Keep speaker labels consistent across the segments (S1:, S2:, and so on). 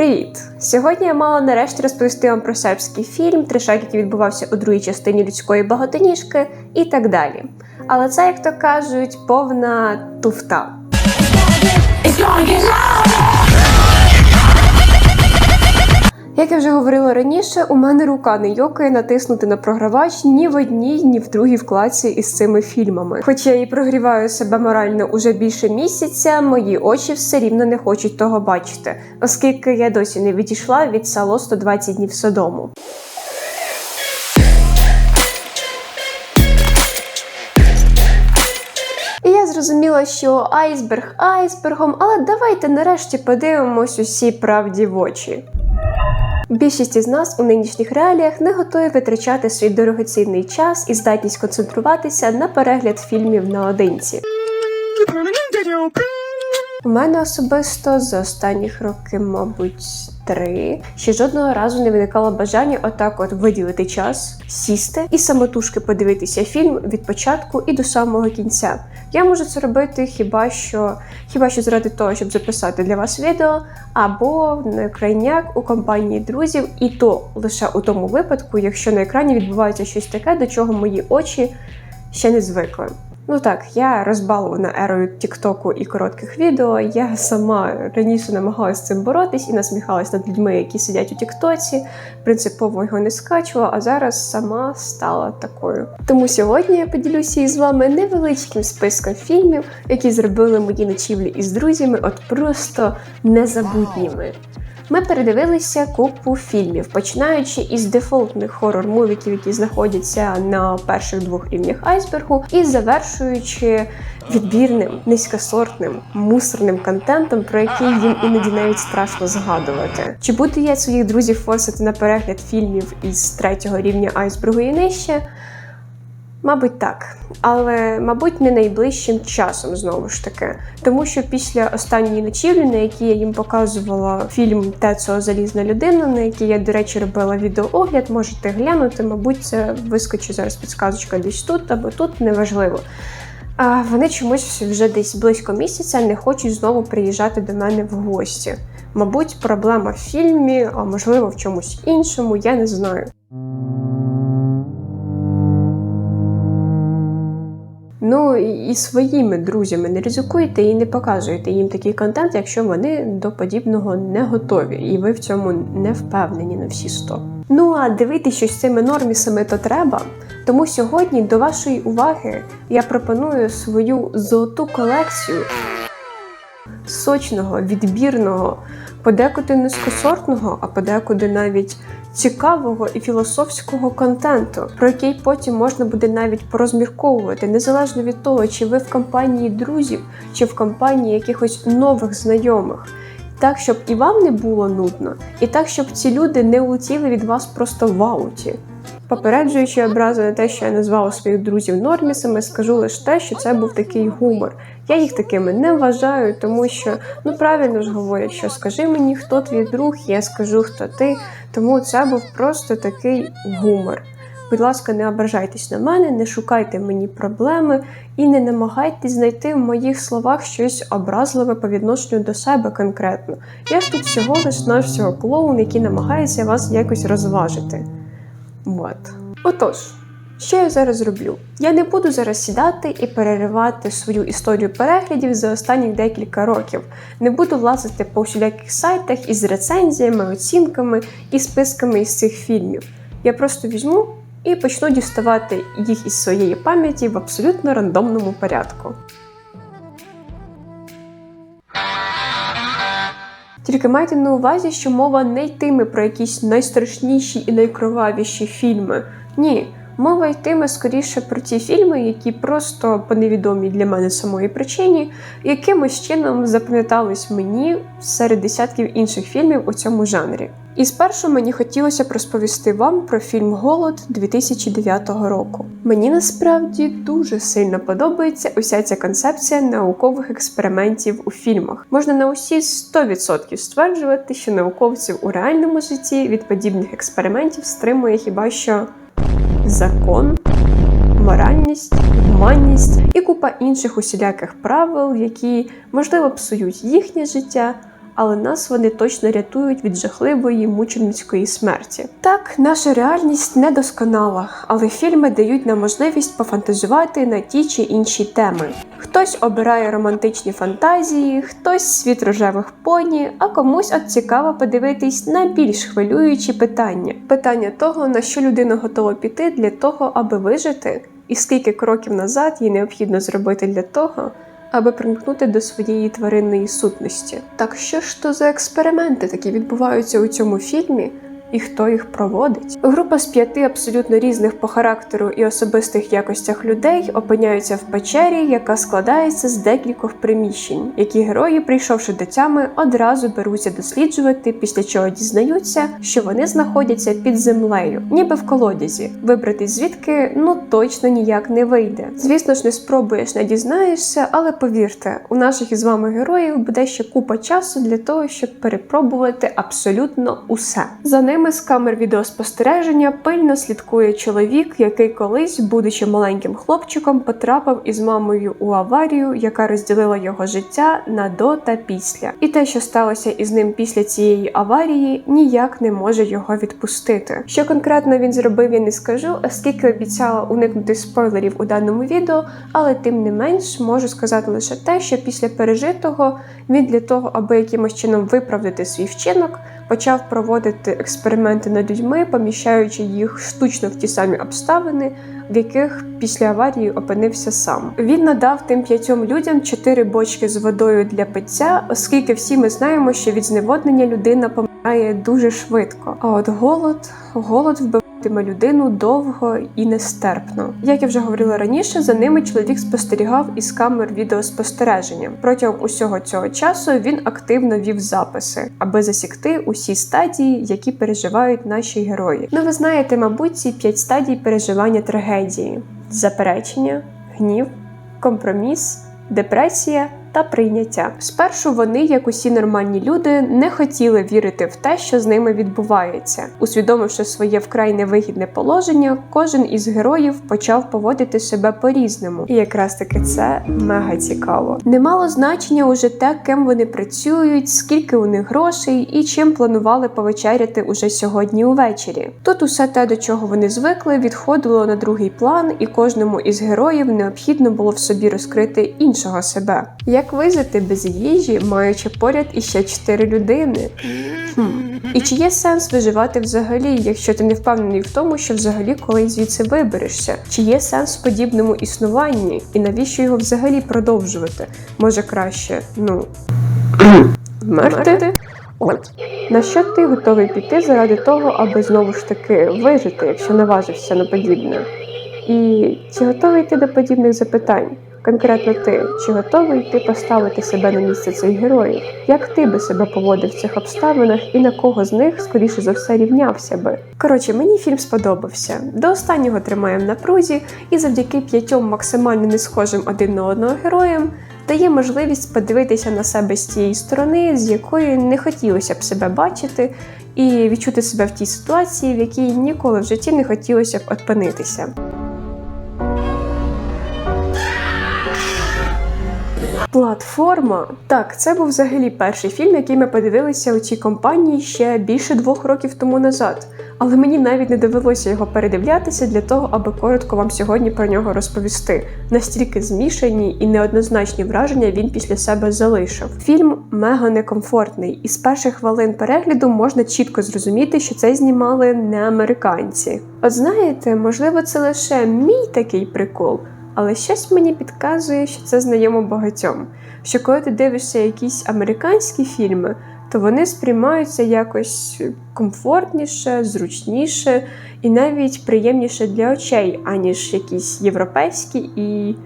S1: Привіт! Сьогодні я мала нарешті розповісти вам про сербський фільм, трешак, який відбувався у другій частині людської багатоніжки, і так далі. Але це, як то кажуть, повна туфта. Як я вже говорила раніше, у мене рука не йокає натиснути на програвач ні в одній, ні в другій вкладці із цими фільмами. Хоча я і прогріваю себе морально уже більше місяця, мої очі все рівно не хочуть того бачити, оскільки я досі не відійшла від сало 120 днів Содому. Зрозуміла, що айсберг айсбергом, але давайте нарешті подивимось усі правді в очі. Більшість із нас у нинішніх реаліях не готові витрачати свій дорогоцінний час і здатність концентруватися на перегляд фільмів наодинці. У мене особисто за останніх років, мабуть, три. Ще жодного разу не виникало бажання отак от виділити час, сісти і самотужки подивитися фільм від початку і до самого кінця. Я можу це робити хіба що хіба що заради того, щоб записати для вас відео, або на крайняк у компанії друзів, і то лише у тому випадку, якщо на екрані відбувається щось таке, до чого мої очі ще не звикли. Ну так, я розбалована ерою Тіктоку і коротких відео. Я сама раніше намагалася з цим боротись і насміхалась над людьми, які сидять у Тіктоці, принципово його не скачувала, а зараз сама стала такою. Тому сьогодні я поділюся із вами невеличким списком фільмів, які зробили мої ночівлі із друзями, от просто незабутніми. Ми передивилися купу фільмів, починаючи із дефолтних хорор-мувіків, які знаходяться на перших двох рівнях айсбергу, і завершуючи відбірним, низькосортним, мусорним контентом, про який їм іноді навіть страшно згадувати. Чи буду я своїх друзів форсити на перегляд фільмів із третього рівня айсбергу і нижче? Мабуть, так, але мабуть не найближчим часом знову ж таки, тому що після останньої ночівлі, на якій я їм показувала фільм Тецо Залізна людина, на який я, до речі, робила відеоогляд, можете глянути. Мабуть, це вискочить зараз підсказочка десь тут або тут, неважливо. А вони чомусь вже десь близько місяця не хочуть знову приїжджати до мене в гості. Мабуть, проблема в фільмі, а можливо в чомусь іншому, я не знаю. Ну і своїми друзями не ризикуйте і не показуйте їм такий контент, якщо вони до подібного не готові, і ви в цьому не впевнені на всі 100. Ну а дивитися щось цими нормісами то треба. Тому сьогодні до вашої уваги я пропоную свою золоту колекцію сочного, відбірного, подекуди низькосортного, а подекуди навіть цікавого і філософського контенту, про який потім можна буде навіть порозмірковувати, незалежно від того, чи ви в компанії друзів, чи в компанії якихось нових знайомих. Так, щоб і вам не було нудно, і так, щоб ці люди не улетіли від вас просто в ауті. Попереджуючи образу на те, що я назвала своїх друзів нормісами, скажу лише те, що це був такий гумор. Я їх такими не вважаю, тому що ну правильно ж говорять, що скажи мені, хто твій друг, я скажу, хто ти. Тому це був просто такий гумор. Будь ласка, не ображайтесь на мене, не шукайте мені проблеми і не намагайтесь знайти в моїх словах щось образливе по відношенню до себе конкретно. Я ж тут всього лиш навсього клоун, який намагається вас якось розважити. От. Отож, що я зараз роблю? Я не буду зараз сідати і переривати свою історію переглядів за останні декілька років. Не буду лазити по всіляких сайтах із рецензіями, оцінками і списками із цих фільмів. Я просто візьму і почну діставати їх із своєї пам'яті в абсолютно рандомному порядку. Тільки майте на увазі, що мова не йтиме про якісь найстрашніші і найкровавіші фільми. Ні, мова йтиме скоріше про ті фільми, які просто по невідомій для мене самої причині якимось чином запам'ятались мені серед десятків інших фільмів у цьому жанрі. І спершу мені хотілося б розповісти вам про фільм Голод 2009 року. Мені насправді дуже сильно подобається уся ця концепція наукових експериментів у фільмах. Можна на усі 100% стверджувати, що науковців у реальному житті від подібних експериментів стримує хіба що закон, моральність, гуманність і купа інших усіляких правил, які можливо псують їхнє життя але нас вони точно рятують від жахливої мученицької смерті. Так, наша реальність недосконала, але фільми дають нам можливість пофантазувати на ті чи інші теми. Хтось обирає романтичні фантазії, хтось світ рожевих поні, а комусь от цікаво подивитись на більш хвилюючі питання. Питання того, на що людина готова піти для того, аби вижити, і скільки кроків назад їй необхідно зробити для того, аби примкнути до своєї тваринної сутності. Так що ж то за експерименти такі відбуваються у цьому фільмі? І хто їх проводить? Група з п'яти абсолютно різних по характеру і особистих якостях людей опиняються в печері, яка складається з декількох приміщень, які герої, прийшовши до тями, одразу беруться досліджувати, після чого дізнаються, що вони знаходяться під землею, ніби в колодязі. Вибратись звідки ну точно ніяк не вийде. Звісно ж, не спробуєш, не дізнаєшся, але повірте, у наших із вами героїв буде ще купа часу для того, щоб перепробувати абсолютно усе. За ними з камер відеоспостереження пильно слідкує чоловік, який колись, будучи маленьким хлопчиком, потрапив із мамою у аварію, яка розділила його життя на до та після. І те, що сталося із ним після цієї аварії, ніяк не може його відпустити. Що конкретно він зробив, я не скажу, оскільки обіцяла уникнути спойлерів у даному відео, але тим не менш можу сказати лише те, що після пережитого він для того, аби якимось чином виправдати свій вчинок, почав проводити експерименти над людьми, поміщаючи їх штучно в ті самі обставини, в яких після аварії опинився сам. Він надав тим п'ятьом людям чотири бочки з водою для пиття, оскільки всі ми знаємо, що від зневоднення людина помирає дуже швидко. А от голод, голод вбиває Тиме людину довго і нестерпно. Як я вже говорила раніше, за ними чоловік спостерігав із камер відеоспостереження. Протягом усього цього часу він активно вів записи, аби засікти усі стадії, які переживають наші герої. Ну, ви знаєте, мабуть, ці п'ять стадій переживання трагедії: заперечення, гнів, компроміс, депресія та прийняття. Спершу вони, як усі нормальні люди, не хотіли вірити в те, що з ними відбувається. Усвідомивши своє вкрай невигідне положення, кожен із героїв почав поводити себе по-різному. І якраз таки це мега цікаво. Немало значення уже те, ким вони працюють, скільки у них грошей і чим планували повечеряти уже сьогодні увечері. Тут усе те, до чого вони звикли, відходило на другий план, і кожному із героїв необхідно було в собі розкрити іншого себе. Як вижити без їжі, маючи поряд іще чотири людини? Хм. І чи є сенс виживати взагалі, якщо ти не впевнений в тому, що взагалі колись звідси виберешся? Чи є сенс в подібному існуванні? І навіщо його взагалі продовжувати? Може краще, ну вмерти? От на що ти готовий піти заради того, аби знову ж таки вижити, якщо наважишся на подібне? І чи готовий ти до подібних запитань? Конкретно ти, чи готовий ти поставити себе на місце цих героїв? Як ти би себе поводив в цих обставинах і на кого з них, скоріше за все, рівнявся би? Коротше, мені фільм сподобався. До останнього тримаємо на прузі, і завдяки п'ятьом максимально не схожим один на одного героям дає можливість подивитися на себе з тієї сторони, з якої не хотілося б себе бачити, і відчути себе в тій ситуації, в якій ніколи в житті не хотілося б опинитися. Платформа. Так, це був взагалі перший фільм, який ми подивилися у цій компанії ще більше двох років тому назад. Але мені навіть не довелося його передивлятися для того, аби коротко вам сьогодні про нього розповісти. Настільки змішані і неоднозначні враження він після себе залишив. Фільм мега некомфортний, і з перших хвилин перегляду можна чітко зрозуміти, що це знімали не американці. От знаєте, можливо, це лише мій такий прикол. Але щось мені підказує, що це знайомо багатьом. Що коли ти дивишся якісь американські фільми, то вони сприймаються якось комфортніше, зручніше і навіть приємніше для очей, аніж якісь європейські і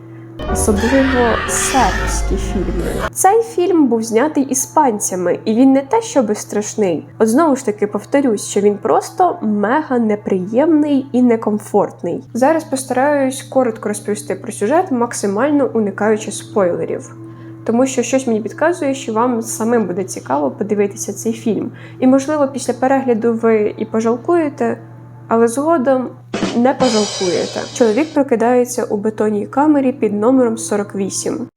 S1: особливо сербські фільми. Цей фільм був знятий іспанцями, і він не те, щоби страшний. От знову ж таки повторюсь, що він просто мега неприємний і некомфортний. Зараз постараюсь коротко розповісти про сюжет, максимально уникаючи спойлерів. Тому що щось мені підказує, що вам самим буде цікаво подивитися цей фільм. І, можливо, після перегляду ви і пожалкуєте, але згодом не пожалкуєте. Чоловік прокидається у бетонній камері під номером 48.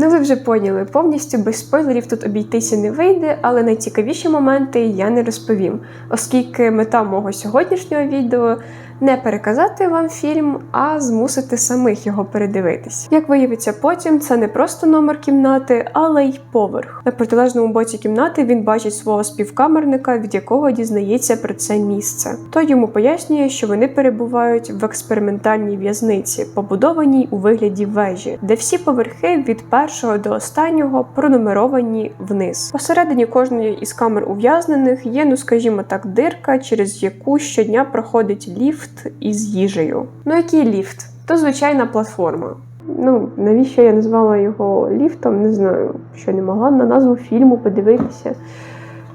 S1: Ну ви вже поняли, повністю без спойлерів тут обійтися не вийде, але найцікавіші моменти я не розповім, оскільки мета мого сьогоднішнього відео не переказати вам фільм, а змусити самих його передивитись. Як виявиться потім, це не просто номер кімнати, але й поверх. На протилежному боці кімнати він бачить свого співкамерника, від якого дізнається про це місце. Той йому пояснює, що вони перебувають в експериментальній в'язниці, побудованій у вигляді вежі, де всі поверхи від першого до останнього пронумеровані вниз. Посередині кожної із камер ув'язнених є, ну скажімо так, дирка, через яку щодня проходить ліфт із їжею. Ну який ліфт? То звичайна платформа. Ну, навіщо я назвала його ліфтом, не знаю, що не могла на назву фільму подивитися,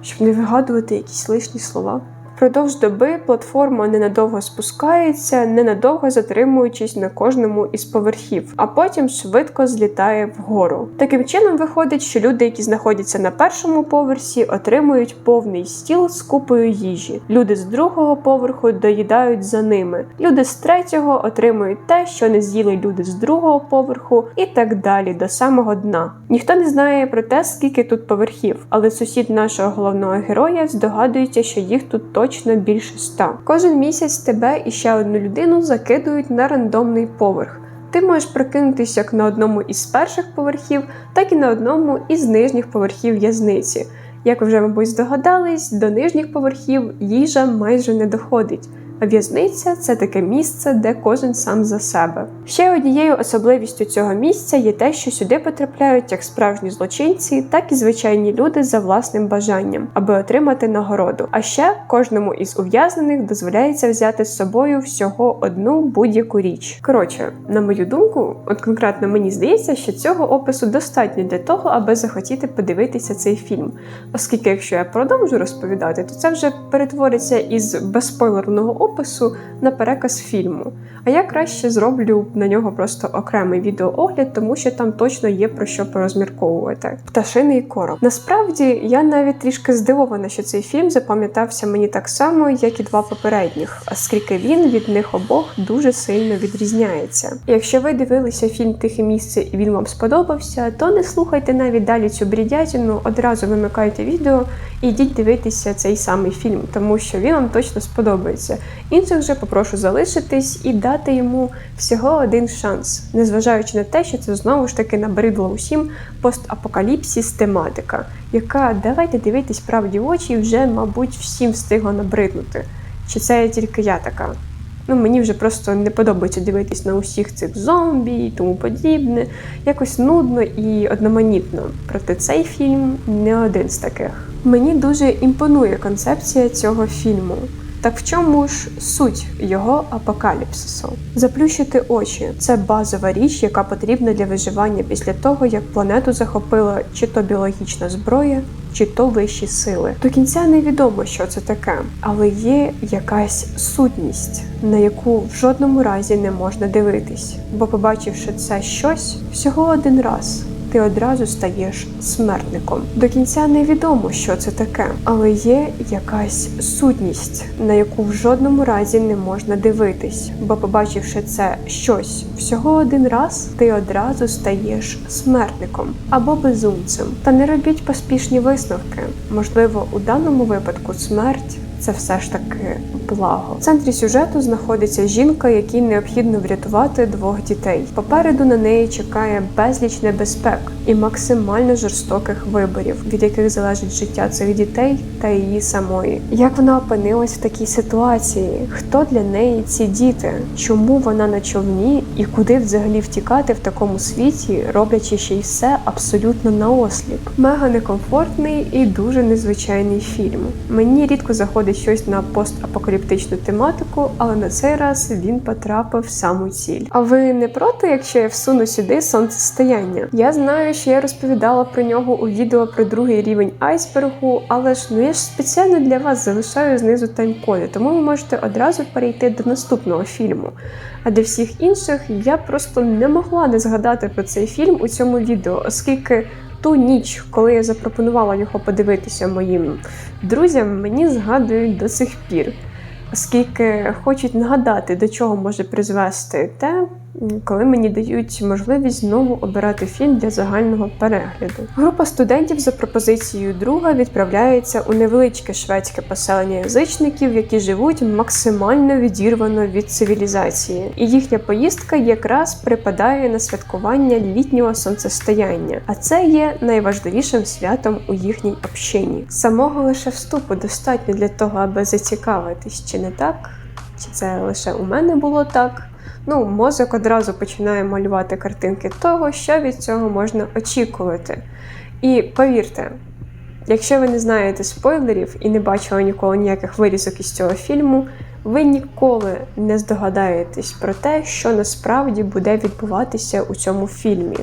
S1: щоб не вигадувати якісь лишні слова. Впродовж доби платформа ненадовго спускається, ненадовго затримуючись на кожному із поверхів, а потім швидко злітає вгору. Таким чином виходить, що люди, які знаходяться на першому поверсі, отримують повний стіл з купою їжі. Люди з другого поверху доїдають за ними. Люди з третього отримують те, що не з'їли люди з другого поверху, і так далі до самого дна. Ніхто не знає про те, скільки тут поверхів, але сусід нашого головного героя здогадується, що їх тут точно більше ста. Кожен місяць тебе і ще одну людину закидують на рандомний поверх. Ти можеш прокинутися як на одному із перших поверхів, так і на одному із нижніх поверхів в'язниці. Як вже, мабуть, здогадались, до нижніх поверхів їжа майже не доходить. В'язниця це таке місце, де кожен сам за себе. Ще однією особливістю цього місця є те, що сюди потрапляють як справжні злочинці, так і звичайні люди за власним бажанням, аби отримати нагороду. А ще кожному із ув'язнених дозволяється взяти з собою всього одну будь-яку річ. Коротше, на мою думку, от конкретно мені здається, що цього опису достатньо для того, аби захотіти подивитися цей фільм. Оскільки, якщо я продовжу розповідати, то це вже перетвориться із безспойлерного опису на переказ фільму. А я краще зроблю на нього просто окремий відеоогляд, тому що там точно є про що порозмірковувати. Пташиний короб. Насправді я навіть трішки здивована, що цей фільм запам'ятався мені так само, як і два попередніх, оскільки він від них обох дуже сильно відрізняється. Якщо ви дивилися фільм Тихе місце і він вам сподобався, то не слухайте навіть далі цю брідятину, одразу вимикайте відео і йдіть дивитися цей самий фільм, тому що він вам точно сподобається. Інших же попрошу залишитись і дати йому всього один шанс, незважаючи на те, що це знову ж таки набридло усім постапокаліпсіс тематика, яка давайте дивитись правді в очі вже, мабуть, всім встигла набриднути. Чи це тільки я така? Ну, мені вже просто не подобається дивитись на усіх цих зомбі і тому подібне. Якось нудно і одноманітно. Проте цей фільм не один з таких. Мені дуже імпонує концепція цього фільму. Так в чому ж суть його апокаліпсису? Заплющити очі це базова річ, яка потрібна для виживання після того, як планету захопила чи то біологічна зброя, чи то вищі сили. До кінця невідомо, що це таке, але є якась сутність, на яку в жодному разі не можна дивитись, бо, побачивши це щось всього один раз. Ти одразу стаєш смертником. До кінця невідомо, що це таке, але є якась сутність, на яку в жодному разі не можна дивитись. Бо, побачивши це щось всього один раз, ти одразу стаєш смертником або безумцем. Та не робіть поспішні висновки. Можливо, у даному випадку смерть. Це все ж таки благо. В центрі сюжету знаходиться жінка, якій необхідно врятувати двох дітей. Попереду на неї чекає безліч небезпек і максимально жорстоких виборів, від яких залежить життя цих дітей та її самої. Як вона опинилась в такій ситуації? Хто для неї ці діти? Чому вона на човні і куди взагалі втікати в такому світі, роблячи ще й все абсолютно наосліп? Мега некомфортний і дуже незвичайний фільм. Мені рідко заходить щось на постапокаліптичну тематику, але на цей раз він потрапив в саму ціль. А ви не проти, якщо я всуну сюди сонцестояння? Я знаю, що я розповідала про нього у відео про другий рівень айсбергу, але ж ну я ж спеціально для вас залишаю знизу тайм-коди, тому ви можете одразу перейти до наступного фільму. А для всіх інших я просто не могла не згадати про цей фільм у цьому відео, оскільки ту ніч, коли я запропонувала його подивитися моїм друзям, мені згадують до сих пір, оскільки хочуть нагадати, до чого може призвести те, коли мені дають можливість знову обирати фільм для загального перегляду. Група студентів за пропозицією друга відправляється у невеличке шведське поселення язичників, які живуть максимально відірвано від цивілізації, і їхня поїздка якраз припадає на святкування літнього сонцестояння, а це є найважливішим святом у їхній общині. Самого лише вступу достатньо для того, аби зацікавитись, чи не так, чи це лише у мене було так. Ну, мозок одразу починає малювати картинки того, що від цього можна очікувати. І повірте, якщо ви не знаєте спойлерів і не бачили ніколи ніяких вирізок із цього фільму, ви ніколи не здогадаєтесь про те, що насправді буде відбуватися у цьому фільмі.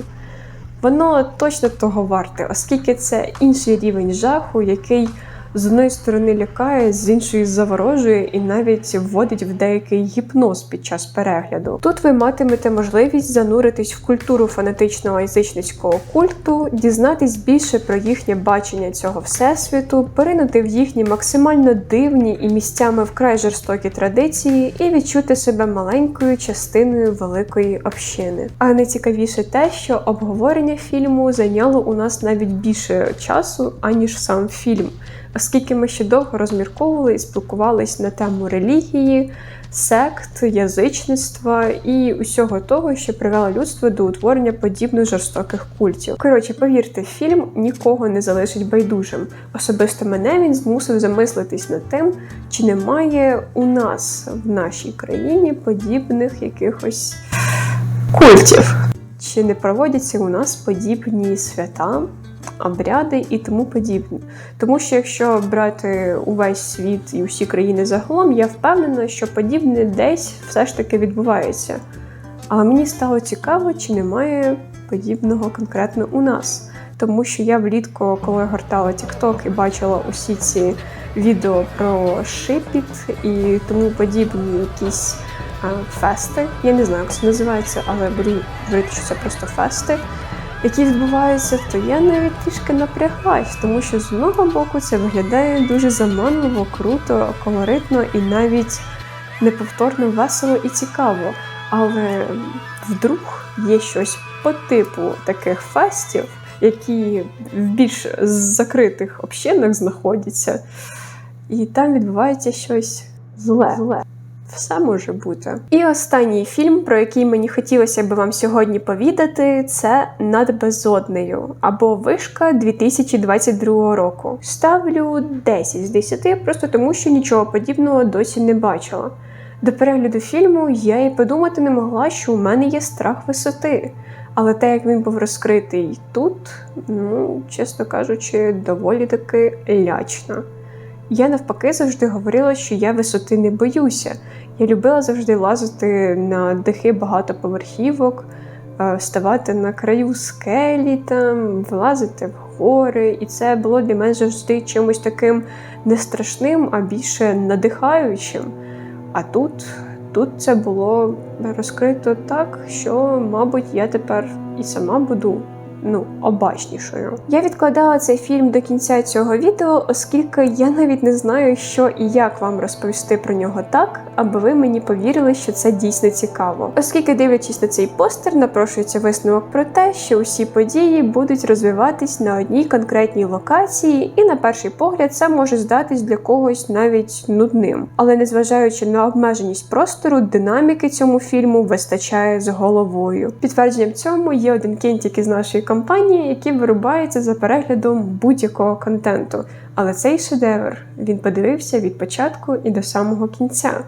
S1: Воно точно того варте, оскільки це інший рівень жаху, який з одної сторони лякає, з іншої заворожує і навіть вводить в деякий гіпноз під час перегляду. Тут ви матимете можливість зануритись в культуру фанатичного язичницького культу, дізнатись більше про їхнє бачення цього всесвіту, поринути в їхні максимально дивні і місцями вкрай жорстокі традиції, і відчути себе маленькою частиною великої общини. А найцікавіше те, що обговорення фільму зайняло у нас навіть більше часу, аніж сам фільм оскільки ми ще довго розмірковували і спілкувались на тему релігії, сект, язичництва і усього того, що привело людство до утворення подібних жорстоких культів. Коротше, повірте, фільм нікого не залишить байдужим. Особисто мене він змусив замислитись над тим, чи немає у нас в нашій країні подібних якихось культів. Чи не проводяться у нас подібні свята, обряди і тому подібне. Тому що якщо брати увесь світ і усі країни загалом, я впевнена, що подібне десь все ж таки відбувається. Але мені стало цікаво, чи немає подібного конкретно у нас. Тому що я влітку, коли гортала TikTok і бачила усі ці відео про шипіт і тому подібні якісь а, фести. Я не знаю, як це називається, але говорити, що це просто фести які відбуваються, то я навіть трішки напряглась, тому що з одного боку це виглядає дуже заманливо, круто, колоритно і навіть неповторно весело і цікаво. Але вдруг є щось по типу таких фестів, які в більш закритих общинах знаходяться, і там відбувається щось зле. зле. Все може бути. І останній фільм, про який мені хотілося би вам сьогодні повідати, це над безоднею або вишка 2022 року. Ставлю 10 з 10, просто тому що нічого подібного досі не бачила. До перегляду фільму я і подумати не могла, що у мене є страх висоти. Але те, як він був розкритий тут, ну, чесно кажучи, доволі таки лячно. Я навпаки завжди говорила, що я висоти не боюся. Я любила завжди лазити на дахи багатоповерхівок, е, ставати на краю скелі, там, влазити в гори. І це було для мене завжди чимось таким не страшним, а більше надихаючим. А тут, тут це було розкрито так, що, мабуть, я тепер і сама буду ну, обачнішою. Я відкладала цей фільм до кінця цього відео, оскільки я навіть не знаю, що і як вам розповісти про нього так, аби ви мені повірили, що це дійсно цікаво. Оскільки, дивлячись на цей постер, напрошується висновок про те, що усі події будуть розвиватись на одній конкретній локації, і на перший погляд це може здатись для когось навіть нудним. Але незважаючи на обмеженість простору, динаміки цьому фільму вистачає з головою. Підтвердженням цьому є один кінтик із нашої компанії, які вирубаються за переглядом будь-якого контенту. Але цей шедевр він подивився від початку і до самого кінця.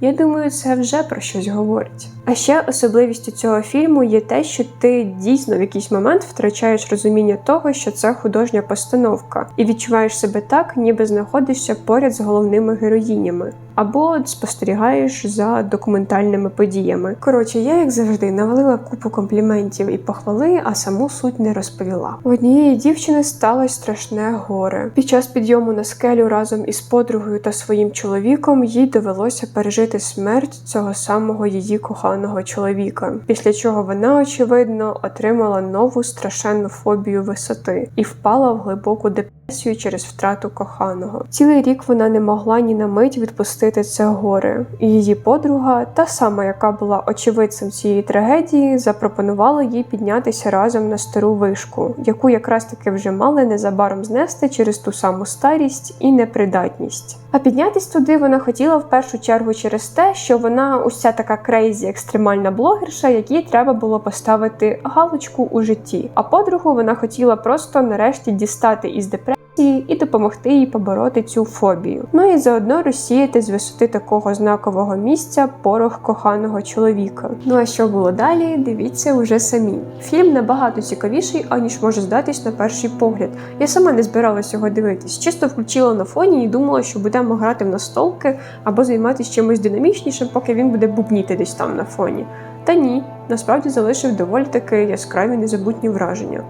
S1: Я думаю, це вже про щось говорить. А ще особливістю цього фільму є те, що ти дійсно в якийсь момент втрачаєш розуміння того, що це художня постановка, і відчуваєш себе так, ніби знаходишся поряд з головними героїнями, або спостерігаєш за документальними подіями. Коротше, я, як завжди, навалила купу компліментів і похвали, а саму суть не розповіла. У однієї дівчини сталося страшне горе. Під час підйому на скелю разом із подругою та своїм чоловіком їй довелося пережити смерть цього самого її коханого чоловіка, після чого вона, очевидно, отримала нову страшенну фобію висоти і впала в глибоку депресію через втрату коханого. Цілий рік вона не могла ні на мить відпустити відпустити це горе. І її подруга, та сама, яка була очевидцем цієї трагедії, запропонувала їй піднятися разом на стару вишку, яку якраз таки вже мали незабаром знести через ту саму старість і непридатність. А піднятись туди вона хотіла в першу чергу через те, що вона уся така крейзі екстремальна блогерша, якій треба було поставити галочку у житті. А подругу вона хотіла просто нарешті дістати із депресії і допомогти їй побороти цю фобію. Ну і заодно розсіяти з висоти такого знакового місця порох коханого чоловіка. Ну а що було далі? Дивіться уже самі. Фільм набагато цікавіший, аніж може здатись на перший погляд. Я сама не збиралася його дивитись, чисто включила на фоні і думала, що будемо грати в настолки або займатися чимось динамічнішим, поки він буде бубніти десь там на фоні. Та ні, насправді залишив доволі таки яскраві незабутні враження.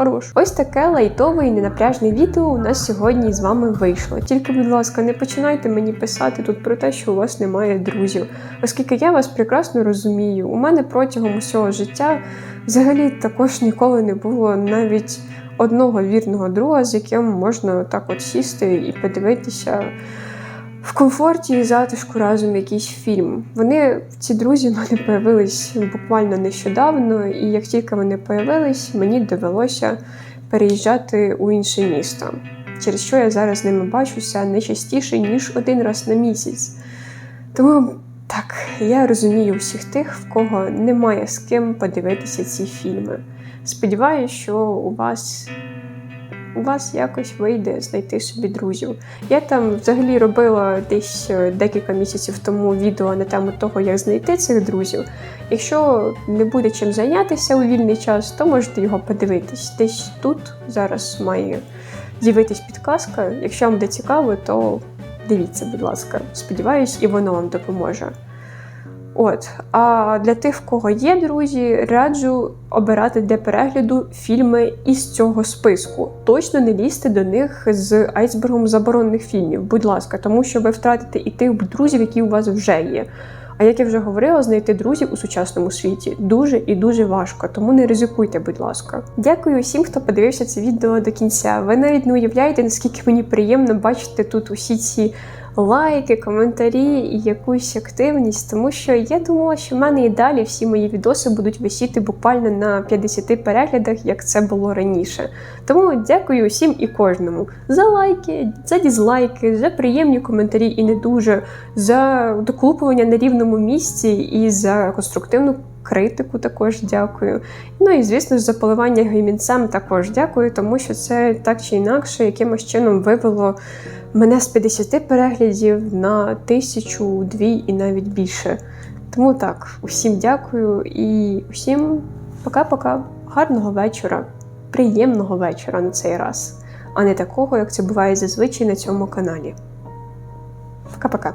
S1: Хорош. Ось таке лайтове і ненапряжне відео у нас сьогодні з вами вийшло. Тільки, будь ласка, не починайте мені писати тут про те, що у вас немає друзів, оскільки я вас прекрасно розумію. У мене протягом усього життя взагалі також ніколи не було навіть одного вірного друга, з яким можна так от сісти і подивитися. В комфорті і затишку разом якийсь фільм. Вони, ці друзі, в мене появились буквально нещодавно, і як тільки вони появились, мені довелося переїжджати у інше місто, через що я зараз з ними бачуся не частіше, ніж один раз на місяць. Тому так, я розумію всіх тих, в кого немає з ким подивитися ці фільми. Сподіваюся, що у вас у вас якось вийде знайти собі друзів. Я там взагалі робила десь е, декілька місяців тому відео на тему того, як знайти цих друзів. Якщо не буде чим зайнятися у вільний час, то можете його подивитись. Десь тут зараз має з'явитись підказка. Якщо вам буде цікаво, то дивіться, будь ласка. Сподіваюсь, і воно вам допоможе. От, а для тих, в кого є друзі, раджу обирати для перегляду фільми із цього списку. Точно не лізьте до них з айсбергом заборонених фільмів, будь ласка, тому що ви втратите і тих друзів, які у вас вже є. А як я вже говорила, знайти друзів у сучасному світі дуже і дуже важко, тому не ризикуйте, будь ласка. Дякую усім, хто подивився це відео до кінця. Ви навіть не уявляєте, наскільки мені приємно бачити тут усі ці лайки, коментарі і якусь активність, тому що я думала, що в мене і далі всі мої відоси будуть висіти буквально на 50 переглядах, як це було раніше. Тому дякую усім і кожному за лайки, за дізлайки, за приємні коментарі і не дуже, за докупування на рівному місці і за конструктивну. Критику також дякую. Ну і звісно ж за поливання геймінцем також дякую, тому що це так чи інакше якимось чином вивело мене з 50 переглядів на тисячу, дві і навіть більше. Тому так, усім дякую і усім пока-пока. Гарного вечора, приємного вечора на цей раз, а не такого, як це буває зазвичай на цьому каналі. Пока-пока.